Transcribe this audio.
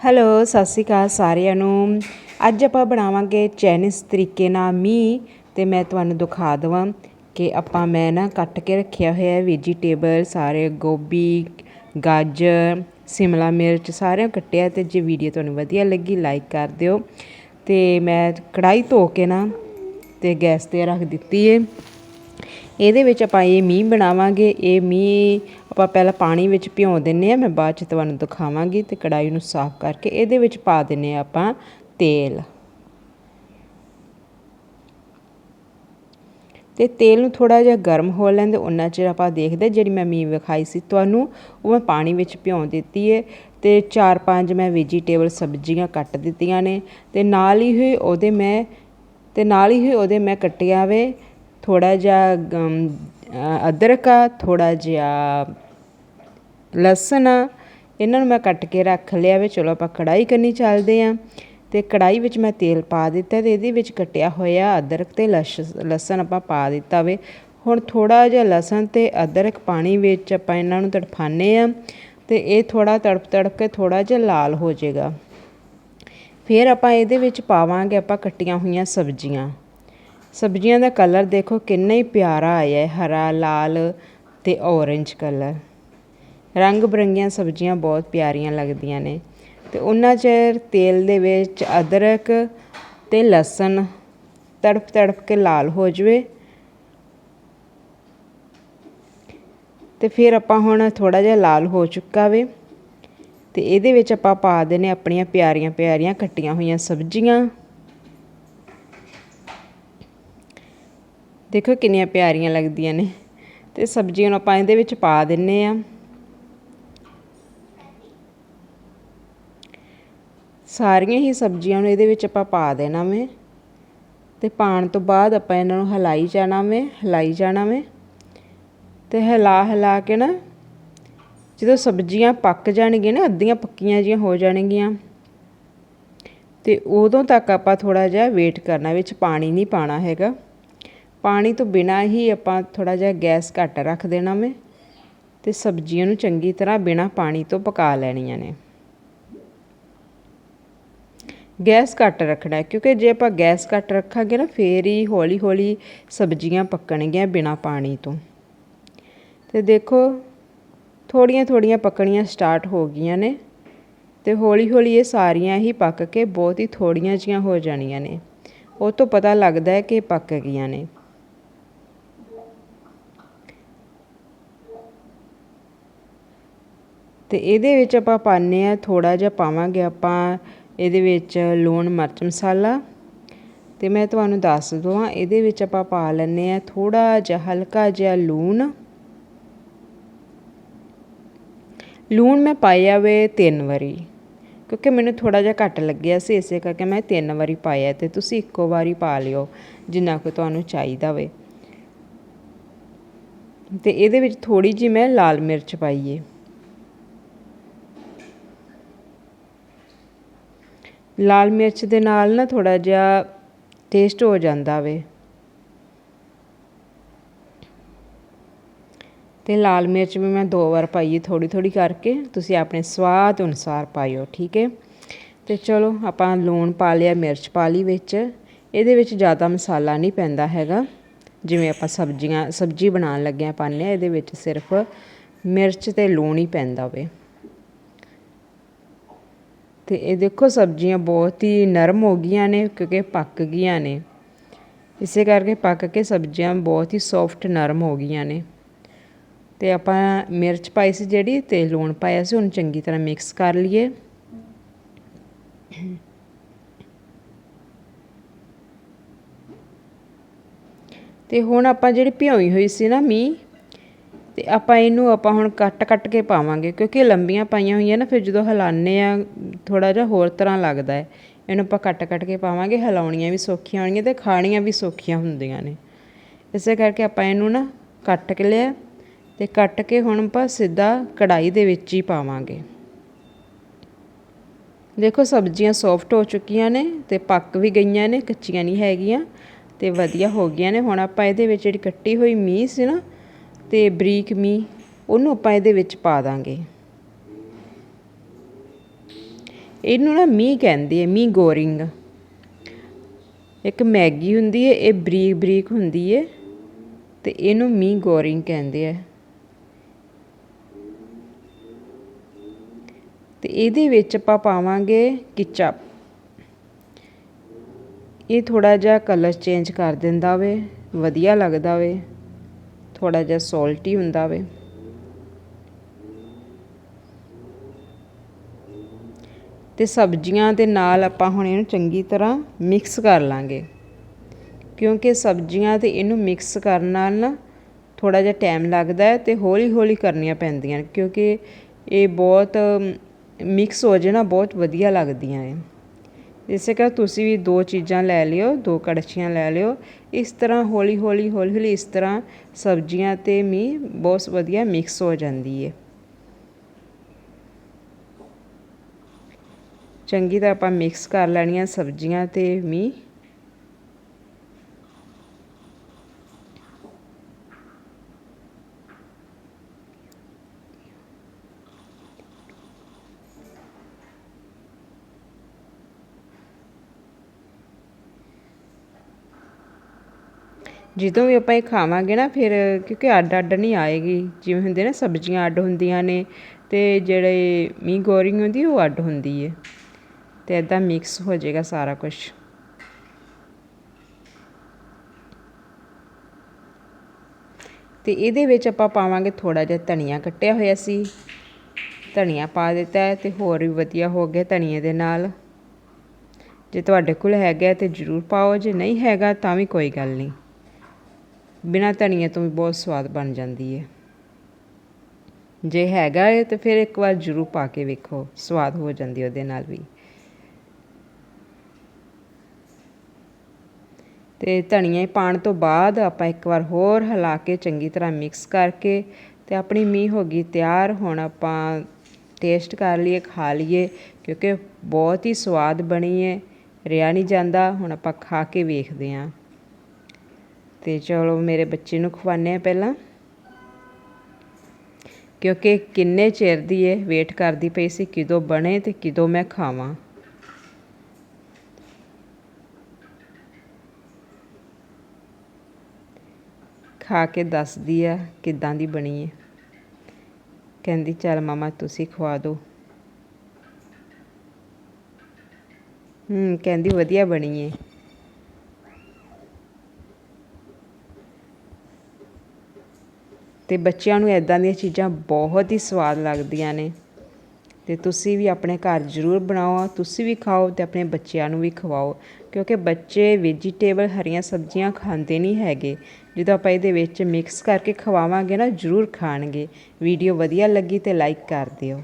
Hello, ਸਤਿ ਸ਼੍ਰੀ ਅਕਾਲ ਸਾਰਿਆਂ ਨੂੰ। ਅੱਜ ਆਪਾਂ ਬਣਾਵਾਂਗੇ ਚਾਈਨੀਜ਼ ਤਰੀਕੇ ਨਾਲ ਮੀ ਤੇ ਮੈਂ ਤੁਹਾਨੂੰ ਦਿਖਾ ਦਵਾਂ ਕਿ ਆਪਾਂ ਮੈਂ ਨਾ ਕੱਟ ਕੇ ਰੱਖਿਆ ਹੋਇਆ ਵੈਜੀਟੇਬਲ ਸਾਰੇ ਗੋਭੀ, ਗਾਜਰ, ਸਿਮਲਾ ਮਿਰਚ ਸਾਰਿਆਂ ਕੱਟਿਆ ਤੇ ਜੇ ਵੀਡੀਓ ਤੁਹਾਨੂੰ ਵਧੀਆ ਲੱਗੀ ਲਾਈਕ ਕਰ ਦਿਓ। ਤੇ ਮੈਂ ਕੜਾਈ ਧੋ ਕੇ ਨਾ ਤੇ ਗੈਸ ਤੇ ਰੱਖ ਦਿੱਤੀ ਏ। ਇਹਦੇ ਵਿੱਚ ਆਪਾਂ ਇਹ ਮੀਂਹ ਬਣਾਵਾਂਗੇ, ਇਹ ਮੀਂਹ ਆਪਾਂ ਪਹਿਲਾਂ ਪਾਣੀ ਵਿੱਚ ਭਿਉਂ ਦਿੰਦੇ ਹਾਂ, ਮੈਂ ਬਾਅਦ ਚ ਤੁਹਾਨੂੰ ਦਿਖਾਵਾਂਗੀ ਅਤੇ ਕੜਾਈ ਨੂੰ ਸਾਫ਼ ਕਰਕੇ ਇਹਦੇ ਵਿੱਚ ਪਾ ਦਿੰਦੇ ਹਾਂ ਆਪਾਂ ਤੇਲ। ਤੇ ਤੇਲ ਨੂੰ ਥੋੜਾ ਜਿਹਾ ਗਰਮ ਹੋ ਲੈਂਦੇ ਉਹਨਾਂ ਚਿਰ ਆਪਾਂ ਦੇਖਦੇ, ਜਿਹੜੀ ਮੈਂ ਮੀਂਹ ਵਿਖਾਈ ਸੀ ਤੁਹਾਨੂੰ, ਉਹ ਮੈਂ ਪਾਣੀ ਵਿੱਚ ਭਿਉਂ ਦਿੱਤੀ ਏ ਤੇ ਚਾਰ ਪੰਜ ਮੈਂ ਵੈਜੀਟੇਬਲ ਸਬਜ਼ੀਆਂ ਕੱਟ ਦਿੱਤੀਆਂ ਨੇ ਤੇ ਨਾਲ ਹੀ ਹੋਈ ਉਹਦੇ ਮੈਂ, ਤੇ ਨਾਲ ਹੀ ਹੋਈ ਉਹਦੇ ਮੈਂ ਕੱਟਿਆ ਵੇ ਥੋੜ੍ਹਾ ਜਿਹਾ ਅਦਰਕ ਆ, ਥੋੜ੍ਹਾ ਜਿਹਾ ਲਸਣ ਆ, ਇਹਨਾਂ ਨੂੰ ਮੈਂ ਕੱਟ ਕੇ ਰੱਖ ਲਿਆ ਵੀ ਚਲੋ ਆਪਾਂ ਕੜਾਹੀ ਕਰਨੀ ਚੱਲਦੇ ਹਾਂ ਅਤੇ ਕੜਾਹੀ ਵਿੱਚ ਮੈਂ ਤੇਲ ਪਾ ਦਿੱਤਾ ਅਤੇ ਇਹਦੇ ਵਿੱਚ ਕੱਟਿਆ ਹੋਇਆ ਅਦਰਕ ਅਤੇ ਲਸ, ਲਸਣ ਆਪਾਂ ਪਾ ਦਿੱਤਾ ਵੇ। ਹੁਣ ਥੋੜ੍ਹਾ ਜਿਹਾ ਲਸਣ ਅਤੇ ਅਦਰਕ ਪਾਣੀ ਵਿੱਚ ਆਪਾਂ ਇਹਨਾਂ ਨੂੰ ਤੜਫਾਣੇ ਆ ਅਤੇ ਇਹ ਥੋੜ੍ਹਾ ਤੜਪ ਤੜਪ ਕੇ ਥੋੜ੍ਹਾ ਜਿਹਾ ਲਾਲ ਹੋ ਜਾਏਗਾ। ਫਿਰ ਆਪਾਂ ਇਹਦੇ ਵਿੱਚ ਪਾਵਾਂਗੇ ਆਪਾਂ ਕੱਟੀਆਂ ਹੋਈਆਂ ਸਬਜ਼ੀਆਂ। ਸਬਜ਼ੀਆਂ ਦਾ ਕਲਰ ਦੇਖੋ ਕਿੰਨਾ ਹੀ ਪਿਆਰਾ ਆਇਆ ਹੈ, ਹਰਾ, ਲਾਲ ਤੇ ਔਰੰਜ ਕਲਰ। ਰੰਗ ਬਰੰਗੀਆਂ ਸਬਜ਼ੀਆਂ ਬਹੁਤ ਪਿਆਰੀਆਂ ਲੱਗਦੀਆਂ ਨੇ। ਤੇ ਉਹਨਾਂ ਚਿਰ ਤੇਲ ਦੇ ਵਿੱਚ ਅਦਰਕ ਤੇ ਲਸਣ ਤੜਪ ਤੜਪ ਕੇ ਲਾਲ ਹੋ ਜਵੇ। ਤੇ ਫਿਰ ਆਪਾਂ ਹੁਣ ਥੋੜਾ ਜਿਹਾ ਲਾਲ ਹੋ ਚੁੱਕਾ ਵੇ। ਤੇ ਇਹਦੇ ਵਿੱਚ ਆਪਾਂ ਪਾ ਦੇਣੇ ਆਪਣੀਆਂ ਪਿਆਰੀਆਂ ਪਿਆਰੀਆਂ ਕੱਟੀਆਂ ਹੋਈਆਂ ਸਬਜ਼ੀਆਂ। ਦੇਖੋ ਕਿੰਨੀਆਂ ਪਿਆਰੀਆਂ ਲੱਗਦੀਆਂ ਨੇ। ਤੇ ਸਬਜ਼ੀਆਂ ਨੂੰ ਆਪਾਂ ਇਹਦੇ ਵਿੱਚ ਪਾ ਦਿੰਨੇ ਆ। ਸਾਰੀਆਂ ਹੀ ਸਬਜ਼ੀਆਂ ਨੂੰ ਇਹਦੇ ਵਿੱਚ ਆਪਾਂ ਪਾ ਦੇਣਾ ਵੇ। ਤੇ ਪਾਣ ਤੋਂ ਬਾਅਦ ਆਪਾਂ ਇਹਨਾਂ ਨੂੰ ਹਲਾਈ ਜਾਣਾ ਵੇ, ਹਲਾਈ ਜਾਣਾ ਵੇ। ਤੇ ਹਿਲਾ ਹਿਲਾ ਕੇ ਨਾ ਜਦੋਂ ਸਬਜ਼ੀਆਂ ਪੱਕ ਜਾਣਗੀਆਂ ਨਾ, ਅੱਧੀਆਂ ਪੱਕੀਆਂ ਜੀਆਂ ਹੋ ਜਾਣਗੀਆਂ। ਤੇ ਉਦੋਂ ਤੱਕ ਆਪਾਂ ਥੋੜਾ ਜਿਹਾ ਵੇਟ ਕਰਨਾ, ਵਿੱਚ ਪਾਣੀ ਨਹੀਂ ਪਾਣਾ ਹੈਗਾ। ਪਾਣੀ ਤੋਂ ਬਿਨਾਂ ਹੀ ਆਪਾਂ ਥੋੜ੍ਹਾ ਜਿਹਾ ਗੈਸ ਘੱਟ ਰੱਖ ਦੇਣਾ ਵੇ ਅਤੇ ਸਬਜ਼ੀਆਂ ਨੂੰ ਚੰਗੀ ਤਰ੍ਹਾਂ ਬਿਨਾਂ ਪਾਣੀ ਤੋਂ ਪਕਾ ਲੈਣੀਆਂ ਨੇ। ਗੈਸ ਘੱਟ ਰੱਖਣਾ ਕਿਉਂਕਿ ਜੇ ਆਪਾਂ ਗੈਸ ਘੱਟ ਰੱਖਾਂਗੇ ਨਾ ਫੇਰ ਹੀ ਹੌਲੀ ਹੌਲੀ ਸਬਜ਼ੀਆਂ ਪੱਕਣਗੀਆਂ ਬਿਨਾਂ ਪਾਣੀ ਤੋਂ। ਤੇ ਦੇਖੋ ਥੋੜੀਆਂ ਥੋੜੀਆਂ ਪੱਕਣੀਆਂ ਸਟਾਰਟ ਹੋ ਗਈਆਂ ਨੇ ਤੇ ਹੌਲੀ ਹੌਲੀ ਇਹ ਸਾਰੀਆਂ ਹੀ ਪੱਕ ਕੇ ਬਹੁਤ ਹੀ ਥੋੜੀਆਂ ਜੀਆਂ ਹੋ ਜਾਣੀਆਂ ਨੇ। ਉਹ ਤੋਂ ਪਤਾ ਲੱਗਦਾ ਹੈ ਕਿ ਪੱਕ ਗਈਆਂ ਨੇ। ਅਤੇ ਇਹਦੇ ਵਿੱਚ ਆਪਾਂ ਪਾਉਂਦੇ ਹਾਂ, ਥੋੜ੍ਹਾ ਜਿਹਾ ਪਾਵਾਂਗੇ ਆਪਾਂ ਇਹਦੇ ਵਿੱਚ ਲੂਣ ਮਿਰਚ ਮਸਾਲਾ। ਅਤੇ ਮੈਂ ਤੁਹਾਨੂੰ ਦੱਸ ਦਵਾਂ, ਇਹਦੇ ਵਿੱਚ ਆਪਾਂ ਪਾ ਲੈਂਦੇ ਹਾਂ ਥੋੜ੍ਹਾ ਜਿਹਾ ਹਲਕਾ ਜਿਹਾ ਲੂਣ। ਲੂਣ ਮੈਂ ਪਾਇਆ ਵੇ ਤਿੰਨ ਵਾਰੀ, ਕਿਉਂਕਿ ਮੈਨੂੰ ਥੋੜਾ ਜਿਹਾ ਘੱਟ ਲੱਗਿਆ ਸੀ, ਇਸੇ ਕਰਕੇ ਮੈਂ ਤਿੰਨ ਵਾਰੀ ਪਾਇਆ ਤੇ ਤੁਸੀਂ ਇੱਕੋ ਵਾਰੀ ਪਾ ਲਿਓ, ਜਿੰਨਾ ਕੁ ਤੁਹਾਨੂੰ ਚਾਹੀਦਾ ਵੇ। ਤੇ ਇਹਦੇ ਵਿੱਚ ਥੋੜੀ ਜਿਹੀ ਮੈਂ ਲਾਲ ਮਿਰਚ ਪਾਈਏ ਲਾਲ ਮਿਰਚ ਦੇ ਨਾਲ ਨਾ ਥੋੜ੍ਹਾ ਜਿਹਾ ਟੇਸਟ ਹੋ ਜਾਂਦਾ ਵੇ। ਤੇ ਲਾਲ ਮਿਰਚ ਵੀ ਮੈਂ ਦੋ ਵਾਰ ਪਾਈ ਥੋੜੀ ਥੋੜੀ ਕਰਕੇ, ਤੁਸੀਂ ਆਪਣੇ ਸਵਾਦ ਅਨੁਸਾਰ ਪਾਇਓ, ਠੀਕ ਹੈ ਤੇ ਚਲੋ, ਆਪਾਂ ਲੂਣ ਪਾ ਲਿਆ, ਮਿਰਚ ਪਾ ਲਈ ਵਿੱਚ। ਇਹਦੇ ਵਿੱਚ ਜ਼ਿਆਦਾ ਮਸਾਲਾ ਨਹੀਂ ਪੈਂਦਾ ਹੈਗਾ। ਜਿਵੇਂ ਆਪਾਂ ਸਬਜ਼ੀਆਂ, ਸਬਜ਼ੀ ਬਣਾਉਣ ਲੱਗਿਆਂ ਪਾਉਂਦੇ ਆ ਇਹਦੇ ਵਿੱਚ ਸਿਰਫ ਮਿਰਚ ਤੇ ਲੂਣ ਹੀ ਪੈਂਦਾ ਹੋਵੇ ਤੇ ਇਹ ਦੇਖੋ ਸਬਜ਼ੀਆਂ ਬਹੁਤ ਹੀ ਨਰਮ ਹੋ ਗਈਆਂ ਨੇ ਕਿਉਂਕਿ ਪੱਕ ਗਈਆਂ ਨੇ। ਇਸੇ ਕਰਕੇ ਪੱਕ ਕੇ ਸਬਜ਼ੀਆਂ ਬਹੁਤ ਹੀ ਸੌਫਟ ਨਰਮ ਹੋ ਗਈਆਂ ਨੇ। ਤੇ ਆਪਾਂ ਮਿਰਚ ਪਾਈ ਸੀ ਜਿਹੜੀ ਤੇ ਲੂਣ ਪਾਇਆ ਸੀ, ਉਹਨੂੰ ਚੰਗੀ ਤਰ੍ਹਾਂ ਮਿਕਸ ਕਰ ਲਈਏ। ਤੇ ਹੁਣ ਆਪਾਂ ਜਿਹੜੀ ਭਿਉਈ ਹੋਈ ਸੀ ਨਾ ਮੀ ਅਤੇ ਆਪਾਂ ਇਹਨੂੰ ਆਪਾਂ ਹੁਣ ਕੱਟ ਕੱਟ ਕੇ ਪਾਵਾਂਗੇ, ਕਿਉਂਕਿ ਲੰਬੀਆਂ ਪਾਈਆਂ ਹੋਈਆਂ ਨਾ, ਫਿਰ ਜਦੋਂ ਹਿਲਾਉਂਦੇ ਹਾਂ, ਥੋੜ੍ਹਾ ਜਿਹਾ ਹੋਰ ਤਰ੍ਹਾਂ ਲੱਗਦਾ ਹੈ। ਇਹਨੂੰ ਆਪਾਂ ਕੱਟ ਕੱਟ ਕੇ ਪਾਵਾਂਗੇ, ਹਿਲਾਉਣੀਆਂ ਵੀ ਸੌਖੀਆਂ ਹੋਣਗੀਆਂ ਅਤੇ ਖਾਣੀਆਂ ਵੀ ਸੌਖੀਆਂ ਹੁੰਦੀਆਂ ਨੇ। ਇਸੇ ਕਰਕੇ ਆਪਾਂ ਇਹਨੂੰ ਨਾ ਕੱਟ ਕੇ ਲਿਆ ਅਤੇ ਕੱਟ ਕੇ ਹੁਣ ਆਪਾਂ ਸਿੱਧਾ ਕੜਾਈ ਦੇ ਵਿੱਚ ਹੀ ਪਾਵਾਂਗੇ। ਦੇਖੋ, ਸਬਜ਼ੀਆਂ ਸੌਫਟ ਹੋ ਚੁੱਕੀਆਂ ਨੇ ਤੇ ਪੱਕ ਵੀ ਗਈਆਂ ਨੇ, ਕੱਚੀਆਂ ਨਹੀਂ ਹੈਗੀਆਂ ਤੇ ਵਧੀਆ ਹੋ ਗਈਆਂ ਨੇ। ਹੁਣ ਆਪਾਂ ਇਹਦੇ ਵਿੱਚ ਜਿਹੜੀ ਕੱਟੀ ਹੋਈ ਮੀਂਹ ਸੀ ਨਾ ਅਤੇ ਬਰੀਕ ਮੀਂਹ ਉਹਨੂੰ ਆਪਾਂ ਇਹਦੇ ਵਿੱਚ ਪਾ ਦਾਂਗੇ। ਇਹਨੂੰ ਨਾ ਮੀਂਹ ਕਹਿੰਦੇ ਆ, ਮੀਂਹ ਗੋਰਿੰਗ। ਇੱਕ ਮੈਗੀ ਹੁੰਦੀ ਹੈ ਇਹ ਬਰੀਕ ਬਰੀਕ ਹੁੰਦੀ ਹੈ ਤੇ ਇਹਨੂੰ ਮੀਂਹ ਗੋਰਿੰਗ ਕਹਿੰਦੇ ਆ। ਤੇ ਇਹਦੇ ਵਿੱਚ ਆਪਾਂ ਪਾਵਾਂਗੇ ਕਿਚਪ। ਇਹ ਥੋੜਾ ਜਿਹਾ ਕਲਰ ਚੇਂਜ ਕਰ ਦਿੰਦਾ ਵੇ, ਵਧੀਆ ਲੱਗਦਾ ਵੇ। ਥੋੜਾ ਜਿਹਾ ਸੌਲਟੀ ਹੁੰਦਾ ਵੇ। ਤੇ ਸਬਜ਼ੀਆਂ ਦੇ ਨਾਲ ਆਪਾਂ ਹੁਣ ਇਹਨੂੰ ਚੰਗੀ ਤਰ੍ਹਾਂ ਮਿਕਸ ਕਰ ਲਾਂਗੇ। ਕਿਉਂਕਿ ਸਬਜ਼ੀਆਂ ਤੇ ਇਹਨੂੰ ਮਿਕਸ ਕਰਨ ਨਾਲ ਨਾ ਥੋੜਾ ਜਿਹਾ ਟਾਈਮ ਲੱਗਦਾ ਹੈ ਤੇ ਹੌਲੀ ਹੌਲੀ ਕਰਨੀਆਂ ਪੈਂਦੀਆਂ ਕਿਉਂਕਿ ਇਹ ਬਹੁਤ ਮਿਕਸ ਹੋ ਜੇ ਨਾ, ਬਹੁਤ ਵਧੀਆ ਲੱਗਦੀਆਂ ਹੈ ਇਸੇ ਕਰ ਤੁਸੀਂ ਵੀ ਦੋ ਚੀਜ਼ਾਂ ਲੈ ਲਿਓ, ਦੋ ਕੜਛੀਆਂ ਲੈ ਲਿਓ। ਇਸ ਤਰ੍ਹਾਂ ਹੌਲੀ ਹੌਲੀ ਹੌਲੀ ਹੌਲੀ ਇਸ ਤਰ੍ਹਾਂ ਸਬਜ਼ੀਆਂ ਅਤੇ ਮੀਂਹ ਬਹੁਤ ਵਧੀਆ ਮਿਕਸ ਹੋ ਜਾਂਦੀ ਹੈ ਚੰਗੀ ਤਰ੍ਹਾਂ ਆਪਾਂ ਮਿਕਸ ਕਰ ਲੈਣੀਆਂ ਸਬਜ਼ੀਆਂ ਅਤੇ ਮੀਂਹ ਜਦੋਂ ਵੀ ਆਪਾਂ ਇਹ ਖਾਵਾਂਗੇ ਨਾ, ਫਿਰ ਕਿਉਂਕਿ ਅੱਡ ਅੱਡ ਨਹੀਂ ਆਏਗੀ। ਜਿਵੇਂ ਹੁੰਦੇ ਨਾ, ਸਬਜ਼ੀਆਂ ਅੱਡ ਹੁੰਦੀਆਂ ਨੇ ਅਤੇ ਜਿਹੜੇ ਮੀਂਹ ਗੋਰਿੰਗ ਹੁੰਦੀ, ਉਹ ਅੱਡ ਹੁੰਦੀ ਹੈ ਅਤੇ ਇੱਦਾਂ ਮਿਕਸ ਹੋ ਜਾਏਗਾ ਸਾਰਾ ਕੁਛ। ਅਤੇ ਇਹਦੇ ਵਿੱਚ ਆਪਾਂ ਪਾਵਾਂਗੇ ਥੋੜ੍ਹਾ ਜਿਹਾ ਧਨੀਆ ਕੱਟਿਆ ਹੋਇਆ ਸੀ। ਧਨੀਆ ਪਾ ਦਿੱਤਾ ਅਤੇ ਹੋਰ ਵੀ ਵਧੀਆ ਹੋ ਗਿਆ ਧਨੀਏ ਦੇ ਨਾਲ। ਜੇ ਤੁਹਾਡੇ ਕੋਲ ਹੈਗਾ ਤਾਂ ਜ਼ਰੂਰ ਪਾਓ, ਜੇ ਨਹੀਂ ਹੈਗਾ ਤਾਂ ਵੀ ਕੋਈ ਗੱਲ ਨਹੀਂ। ਬਿਨਾਂ ਧਨੀਏ ਤੋਂ ਵੀ ਬਹੁਤ ਸਵਾਦ ਬਣ ਜਾਂਦੀ ਹੈ ਜੇ ਹੈਗਾ ਹੈ ਤਾਂ ਫਿਰ ਇੱਕ ਵਾਰ ਜ਼ਰੂਰ ਪਾ ਕੇ ਵੇਖੋ, ਸਵਾਦ ਹੋ ਜਾਂਦੀ ਉਹਦੇ ਨਾਲ ਵੀ। ਤੇ ਧਨੀਆ ਪਾਣ ਤੋਂ ਬਾਅਦ ਆਪਾਂ ਇੱਕ ਵਾਰ ਹੋਰ ਹਿਲਾ ਕੇ ਚੰਗੀ ਤਰ੍ਹਾਂ ਮਿਕਸ ਕਰਕੇ ਤੇ ਆਪਣੀ ਮੀਂਹ ਹੋ ਗਈ ਤਿਆਰ, ਹੁਣ ਆਪਾਂ ਟੇਸਟ ਕਰ ਲਈਏ, ਖਾ ਲਈਏ, ਕਿਉਂਕਿ ਬਹੁਤ ਹੀ ਸਵਾਦ ਬਣੀ ਹੈ ਰਿਆ ਨਹੀਂ ਜਾਂਦਾ, ਹੁਣ ਆਪਾਂ ਖਾ ਕੇ ਵੇਖਦੇ ਹਾਂ ਤੇ ਚਲੋ ਮੇਰੇ ਬੱਚੇ ਨੂੰ ਖਵਾਨੇ ਆ ਪਹਿਲਾਂ। ਕਿਉਂਕਿ ਕਿੰਨੇ ਚਿਰ ਦੀ ਇਹ ਵੇਟ ਕਰਦੀ ਪਈ ਸੀ, ਕਿਦੋਂ ਬਣੇ ਤੇ ਕਿਦੋਂ ਮੈਂ ਖਾਵਾਂ। ਖਾ ਕੇ ਦੱਸਦੀ ਆ ਕਿੱਦਾਂ ਦੀ ਬਣੀ ਹੈ ਕਹਿੰਦੀ, ਚੱਲ ਮਾਮਾ, ਤੁਸੀਂ ਖਵਾ ਦਿਓ। ਹੂੰ, ਕਹਿੰਦੀ, ਵਧੀਆ ਬਣੀ ਹੈ ਅਤੇ ਬੱਚਿਆਂ ਨੂੰ ਇੱਦਾਂ ਦੀਆਂ ਚੀਜ਼ਾਂ ਬਹੁਤ ਹੀ ਸਵਾਦ ਲੱਗਦੀਆਂ ਨੇ। ਅਤੇ ਤੁਸੀਂ ਵੀ ਆਪਣੇ ਘਰ ਜ਼ਰੂਰ ਬਣਾਓ, ਤੁਸੀਂ ਵੀ ਖਾਓ ਅਤੇ ਆਪਣੇ ਬੱਚਿਆਂ ਨੂੰ ਵੀ ਖਵਾਓ। ਕਿਉਂਕਿ ਬੱਚੇ ਵੈਜੀਟੇਬਲ ਹਰੀਆਂ ਸਬਜ਼ੀਆਂ ਖਾਂਦੇ ਨਹੀਂ ਹੈਗੇ। ਜਦੋਂ ਆਪਾਂ ਇਹਦੇ ਵਿੱਚ ਮਿਕਸ ਕਰਕੇ ਖਵਾਵਾਂਗੇ ਨਾ, ਜ਼ਰੂਰ ਖਾਣਗੇ। ਵੀਡੀਓ ਵਧੀਆ ਲੱਗੀ ਤੇ ਲਾਈਕ ਕਰ ਦਿਓ।